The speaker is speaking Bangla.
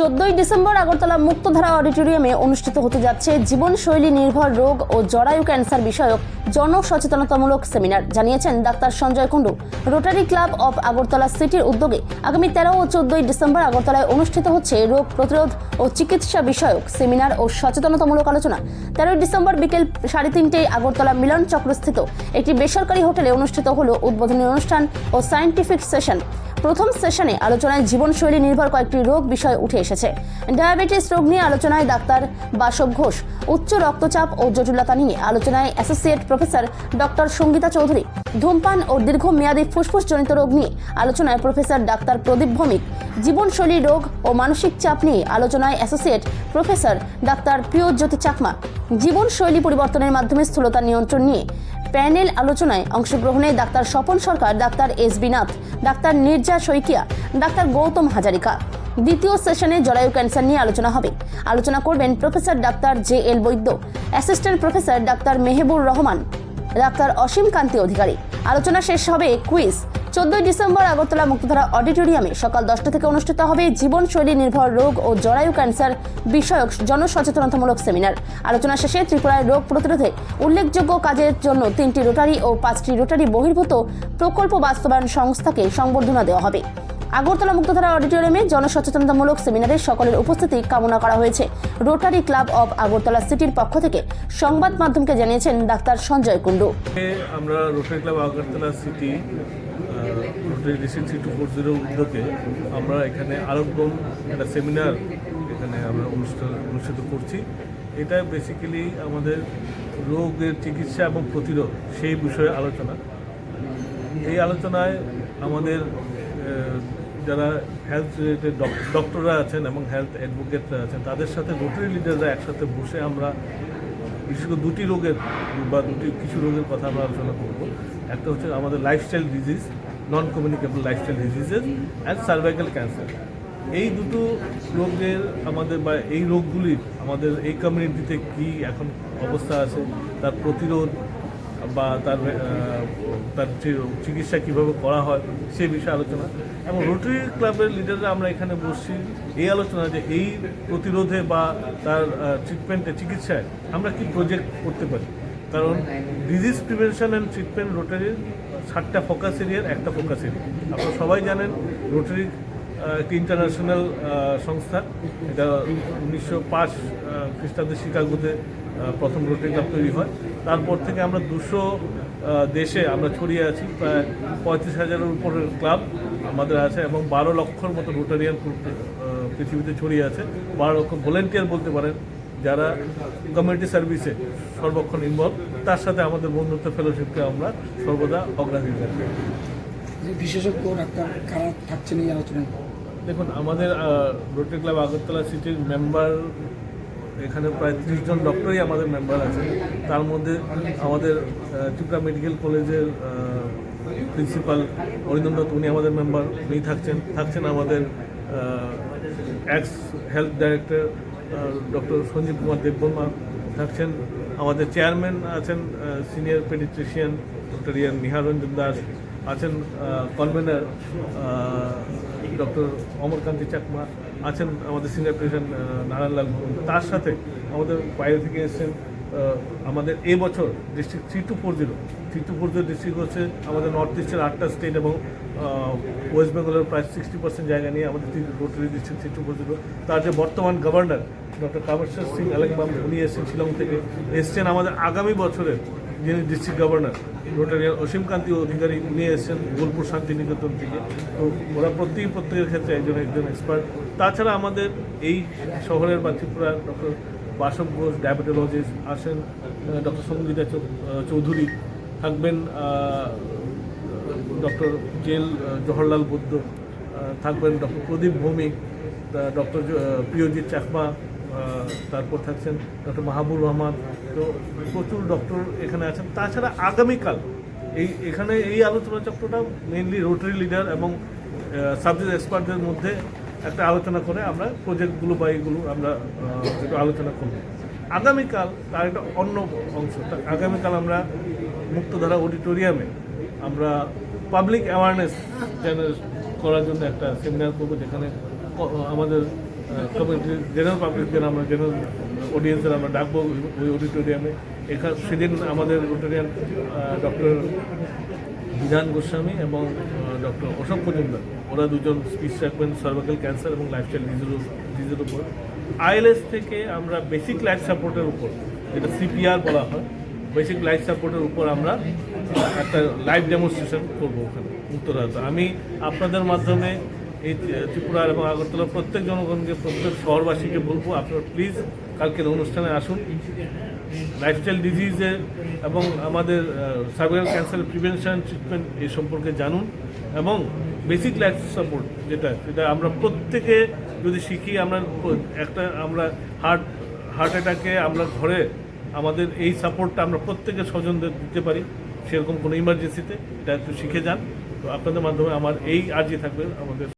চোদ্দই ডিসেম্বর আগরতলা মুক্তধারা অডিটোরিয়ামে অনুষ্ঠিত হতে যাচ্ছে জীবনশৈলী নির্ভর রোগ ও জরায়ু ক্যান্সার বিষয়ক জনসচেতনতামূলক সেমিনার। জানিয়েছেন doctor Sanjay Kundu. Rotary club of Agartala সিটির উদ্যোগে আগামী তেরো ও চোদ্দই ডিসেম্বর আগরতলায় অনুষ্ঠিত হচ্ছে রোগ প্রতিরোধ ও চিকিৎসা বিষয়ক সেমিনার ও সচেতনতামূলক আলোচনা। তেরোই ডিসেম্বর বিকেল সাড়ে তিনটেয় আগরতলা মিলন চক্রস্থিত একটি বেসরকারি হোটেলে অনুষ্ঠিত হল উদ্বোধনী অনুষ্ঠান ও সায়েন্টিফিক সেশন। প্রথম সেশনে আলোচনায় জীবনশৈলী নির্ভর কয়েকটি রোগ বিষয় উঠে এসেছে। ডায়াবেটিস রোগ নিয়ে আলোচনায় ডাক্তার বাসব ঘোষ, উচ্চ রক্তচাপ ও জটিলতা নিয়ে আলোচনায় associate professor doctor Sangita Chowdhury. ধূমপান ও দীর্ঘমেয়াদী ফুসফুসজনিত রোগ নিয়ে আলোচনায় প্রফেসর ডাক্তার প্রদীপ ভৌমিক। জীবনশৈলী রোগ ও মানসিক চাপ নিয়ে আলোচনায় associate professor doctor Priyajyoti Chakma. জীবনশৈলী পরিবর্তনের মাধ্যমে স্থূলতা নিয়ন্ত্রণ নিয়ে প্যানেল আলোচনায় অংশগ্রহণে doctor Swapan Sarkar, doctor S বিনাথ doctor Nirja Saikia, doctor Gautam Hazarika. দ্বিতীয় সেশনে জলায়ু ক্যান্সার নিয়ে আলোচনা হবে। আলোচনা করবেন professor doctor J L Baidya, assistant professor doctor Mehebur Rahman, doctor Asim Kanti Adhikari. আলোচনা শেষ হবে কুইজ। চোদ্দই ডিসেম্বর আগরতলা মুক্তধারা অডিটোরিয়ামে সকাল দশটা থেকে অনুষ্ঠিত হবে জীবনশৈলী নির্ভর রোগ ও জরায়ু ক্যান্সার বিষয়ক জনসচেতনতামূলক সেমিনার। আলোচনা শেষে ত্রিপুরায় রোগ প্রতিরোধে উল্লেখযোগ্য কাজের জন্য তিনটি রোটারি ও পাঁচটি রোটারি বহির্ভূত প্রকল্প বাস্তবায়ন সংস্থাকে সংবর্ধনা দেওয়া হবে। আগরতলা মুক্তধারা অডিটোরিয়ামে জনসচেতনতামূলক সেমিনারে সকলের উপস্থিতি কামনা করা হয়েছে। রোটারি ক্লাব অব আগরতলা সিটির পক্ষ থেকে সংবাদ মাধ্যমকে জানিয়েছেন ডাক্তার সঞ্জয় কুণ্ডু। আমরা Rotary Club Agartala city district two four zero উদ্যোগে আমরা এখানে আরোগ্যম একটা সেমিনার এখানে আমরা অনুষ্ঠান, অনুষ্ঠিত করছি। এটা বেসিক্যালি আমাদের রোগের চিকিৎসা এবং প্রতিরোধ, সেই বিষয়ে আলোচনা। এই আলোচনায় আমাদের যারা হেলথ রিলেটেড ডক্টররা আছেন এবং হেলথ অ্যাডভোকেটরা আছেন, তাদের সাথে রোটারি লিডাররা একসাথে বসে আমরা বিশেষ করে দুটি রোগের বা দুটি কিছু রোগের কথা আমরা আলোচনা করব। একটা হচ্ছে আমাদের lifestyle disease non communicable lifestyle diseases and cervical cancer এই দুটো রোগের আমাদের বা এই রোগগুলির আমাদের এই কমিউনিটিতে কি এখন অবস্থা আছে, তার প্রতিরোধ বা তার তার চিকিৎসা কীভাবে করা হয় সে বিষয়ে আলোচনা। এবং রোটারি ক্লাবের লিডাররা আমরা এখানে বসছি, এই আলোচনা যে এই প্রতিরোধে বা তার ট্রিটমেন্টে চিকিৎসায় আমরা কি প্রজেক্ট করতে পারি। কারণ ডিজিজ প্রিভেনশন অ্যান্ড ট্রিটমেন্ট রোটারির সাতটা ফোকাস এরিয়ার একটা ফোকাস এরিয়া আপনারা সবাই জানেন রোটারি একটি ইন্টারন্যাশনাল সংস্থা। এটা উনিশশো পাঁচ খ্রিস্টাব্দে শিকাগোতে প্রথম রোটারি ক্লাব তৈরি হয়। তারপর থেকে আমরা দুশো দেশে আমরা ছড়িয়ে আছি। প্রায় পঁয়ত্রিশ হাজারের উপরের ক্লাব আমাদের আছে এবং বারো লক্ষর মতো রোটারিয়ান পৃথিবীতে ছড়িয়ে আছে। বারো লক্ষ ভলেন্টিয়ার বলতে পারেন। যারা কমিউনিটি সার্ভিসে সর্বক্ষণ ইনভলভ তার সাথে আমাদের বন্ধুত্ব ফেলোশিপকে আমরা সর্বদা অগ্রাধিকার বিশেষজ্ঞ ডাক্তার কারা থাকছেন এই আলোচনায়? দেখুন আমাদের রোটারি ক্লাব আগরতলা সিটির মেম্বার এখানে প্রায় ত্রিশ জন ডক্টরই আমাদের মেম্বার আছে তার মধ্যে আমাদের ত্রিপুরা মেডিকেল কলেজের প্রিন্সিপাল অরিন্দম দত্ত উনি আমাদের মেম্বার উনি থাকছেন। থাকছেন আমাদের ex health director doctor Sanjeev Kumar Debbarma থাকছেন আমাদের চেয়ারম্যান আছেন সিনিয়র পেডিট্রিশিয়ান ডক্টর ইয়ান নিহারঞ্জন দাস আছেন কনভেনার ডক্টর অমরকান্তি চাকমা আছেন, আমাদের সিনিয়র প্রেসিডেন্ট নারায়ণলাল। তার সাথে আমাদের বাইরে থেকে এসেছেন আমাদের এই বছর district three two four zero three two four zero district হচ্ছে আমাদের নর্থ ইস্টের আটটা স্টেট এবং ওয়েস্ট বেঙ্গলের প্রায় সিক্সটি পার্সেন্ট জায়গা নিয়ে আমাদের rotary district three two four zero তার যে বর্তমান গভর্নর ডক্টর কামেশ্বর সিং আলেকবাম উনি এসেছেন শিলং থেকে। এসছেন আমাদের আগামী বছরের যিনি district governor rotarian Asimkanti Adhikari, উনি এসেছেন বোলপুর শান্তিনিকেতন থেকে। তো ওরা প্রত্যেক প্রত্যেকের ক্ষেত্রে একজন একজন এক্সপার্ট তাছাড়া আমাদের এই শহরের বা ত্রিপুরার ডক্টর বাসব ঘোষ ডায়াবেটোলজিস্ট আসেন ডক্টর সঙ্গীতা চৌধুরী থাকবেন ডক্টর জেল জওহরলাল বুদ্ধ থাকবেন ডক্টর প্রদীপ ভৌমিক ডক্টর প্রিয়জিৎ চাকমা তারপর থাকছেন ডক্টর মাহবুব রহমান। তো প্রচুর ডক্টর এখানে আছেন। তাছাড়া আগামীকাল এই, এখানে এই আলোচনা চক্রটা মেইনলি রোটারি লিডার এবং সাবজেক্ট এক্সপার্টদের মধ্যে একটা আলোচনা করে আমরা প্রজেক্টগুলো বা এইগুলো আমরা একটু আলোচনা করব। আগামীকাল তার একটা অন্য অংশ আগামীকাল আমরা মুক্তধারা অডিটোরিয়ামে আমরা পাবলিক অ্যাওয়ারনেস জেনারেট করার জন্য একটা সেমিনার করব, যেখানে আমাদের কমিউনিটি জেনারেল পাবলিকদের আমরা জেনারেল অডিয়েন্সের আমরা ডাকবো ওই অডিটোরিয়ামে এখানে সেদিন আমাদের রোটারিয়ান ডক্টর বিধান গোস্বামী এবং ডক্টর অশোক মজুমদার। ওরা দুজন স্পিচ রাখবেন সার্ভাইকাল ক্যান্সার এবং লাইফস্টাইল ডিজিজের ডিজিজের উপর আইএলএস থেকে আমরা বেসিক লাইফ সাপোর্টের উপর, যেটা সিপিআর বলা হয়, বেসিক লাইফ সাপোর্টের উপর আমরা একটা লাইভ ডেমনস্ট্রেশন করব ওখানে, উত্তরাতে। আমি আপনাদের মাধ্যমে এই ত্রিপুরা এবং আগরতলা প্রত্যেক জনগণকে, প্রত্যেক শহরবাসীকে বলব, আপনারা প্লিজ কালকের অনুষ্ঠানে আসুন। লাইফস্টাইল ডিজিজে এবং আমাদের সার্ভাইকাল ক্যান্সারের প্রিভেনশন ট্রিটমেন্ট এই সম্পর্কে জানুন এবং বেসিক লাইফ সাপোর্ট যেটা যেটা আমরা প্রত্যেকে যদি শিখি, আমরা একটা, আমরা হার্ট হার্ট অ্যাটাকে আমরা ঘরে আমাদের এই সাপোর্টটা আমরা প্রত্যেকে স্বজনদের দিতে পারি, সেরকম কোনো ইমার্জেন্সিতে এটা একটু শিখে যান। তো আপনাদের মাধ্যমে আমার এই আর্জি থাকবে, আমাদের